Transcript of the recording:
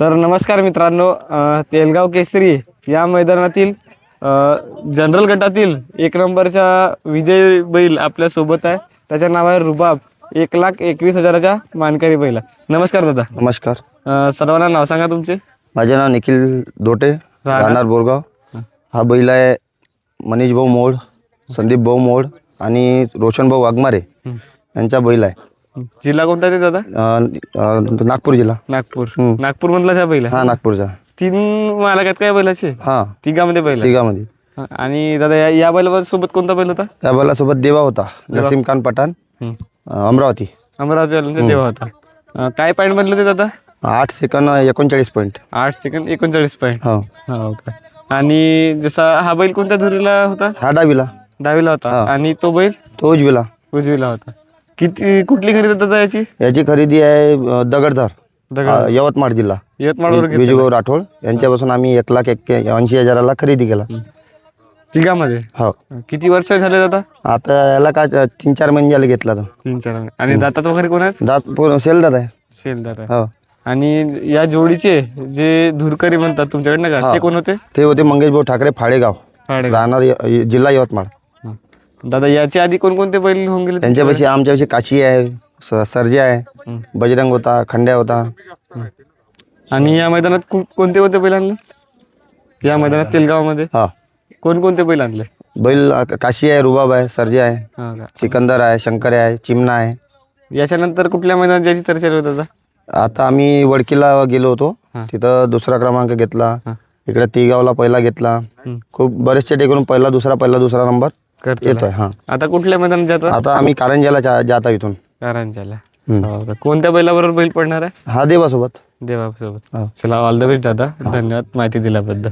तर नमस्कार मित्रांनो अ, तेलगाव केसरी या मैदानातील अ, जनरल गटातील एक नंबरचा विजय बैल आपल्यासोबत आहे त्याचं नाव आहे रुबाब एक लाख एकवीस हजाराच्या मानकरी बैल. नमस्कार दादा नमस्कार अ, सर्वांना नाव सांगा तुमचे माझे नाव निखिल दोटे राहणार? बोरगाव हा बैल आहे मनीष भाऊ मोड संदीप भाऊ मोड आणि रोशन भाऊ वाघमारे. यांचा बैल आहे जिल्हा कोणता ते दादा? अं, नागपूर जिल्हा. नागपूर. नागपूर मधला त्या बैल आहे हा नागपूरचा. तीन मालक आहेत काय बैलाचे हा. तिघामध्ये बैल. आहे. तिघामध्ये. हा, आणि दादा या या बैलावर सोबत कोणता बैल होता? त्या बैलासोबत देवा होता. नसीम खान पठाण. अं, अमरावती. अमरावती देवा होता. अ, काय पॉईंट बनले ते दादा? आठ सेकंद एकोणचाळीस पॉईंट आठ सेकंद एकोणचाळीस पॉईंट हो. हो का आणि जसा हा बैल कोणत्या धुरीला होता? हा डावीला. डावीला होता. हा. आणि तो बैल? तो उजवीला. उजवीला होता. किती कुठली खरेदी दादा याची याची खरेदी आहे अं, दगडधर दगड अं, यवतमाळ जिल्हा. यवतमाळवर घेतली विजूभाऊ राठोड यांच्यापासून आम्ही एक लाख एक ऐंशी हजाराला खरेदी केला. तिघामध्ये? हो. किती वर्ष झाले दादा आता याला काय च- तीन चार महिने झाले घेतला तो. तीन चार महिने. आणि दातात वगैरे कोण आहेत? दात पूर्ण सेल दात आहे. शेल दादा हो. आणि या जोडीचे जे धुरकरी म्हणतात तुमच्याकडनं का हा. ते कोण होते? ते होते मंगेश भाऊ ठाकरे फाळेगाव. राहणार य- जिल्हा यवतमाळ. दादा याच्या आधी कोणकोणते बैल होऊन गेले त्यांच्यापाशी आमच्यापाशी काशी आहे स- सर्जा आहे. बजरंग होता खंड्या होता. आणि या मैदानात को- कोणते कोणते बैल आणले? या मैदानात तेलगावमध्ये? हा. कोणकोणते बैल आणले? बैल अ, काशी आहे रुबाब आहे सर्जा आहे हा का सिकंदर आहे शंकर आहे चिमणा आहे. याच्यानंतर कुठल्या मैदानात ज्याची तरचेर होत दादा? आता आम्ही वडकीला गेलो होतो. हा. तिथं दुसरा क्रमांक घेतला. हा. इकडे तिगावला पहिला घेतला. खूप बरेचसे टेकून पहिला दुसरा पहिला दुसरा नंबर. येतोय हा. आता कुठल्या मैदानात जातात आता आम्ही कारंजाला जा- जाता इथून. कारंजाला हं. हो का? कोणत्या बैलाबरोबर बैल पडणार आहे? हा देवासोबत. देवासोबत. चला ऑल द बेस्ट दादा. धन्यवाद माहिती दिल्याबद्दल.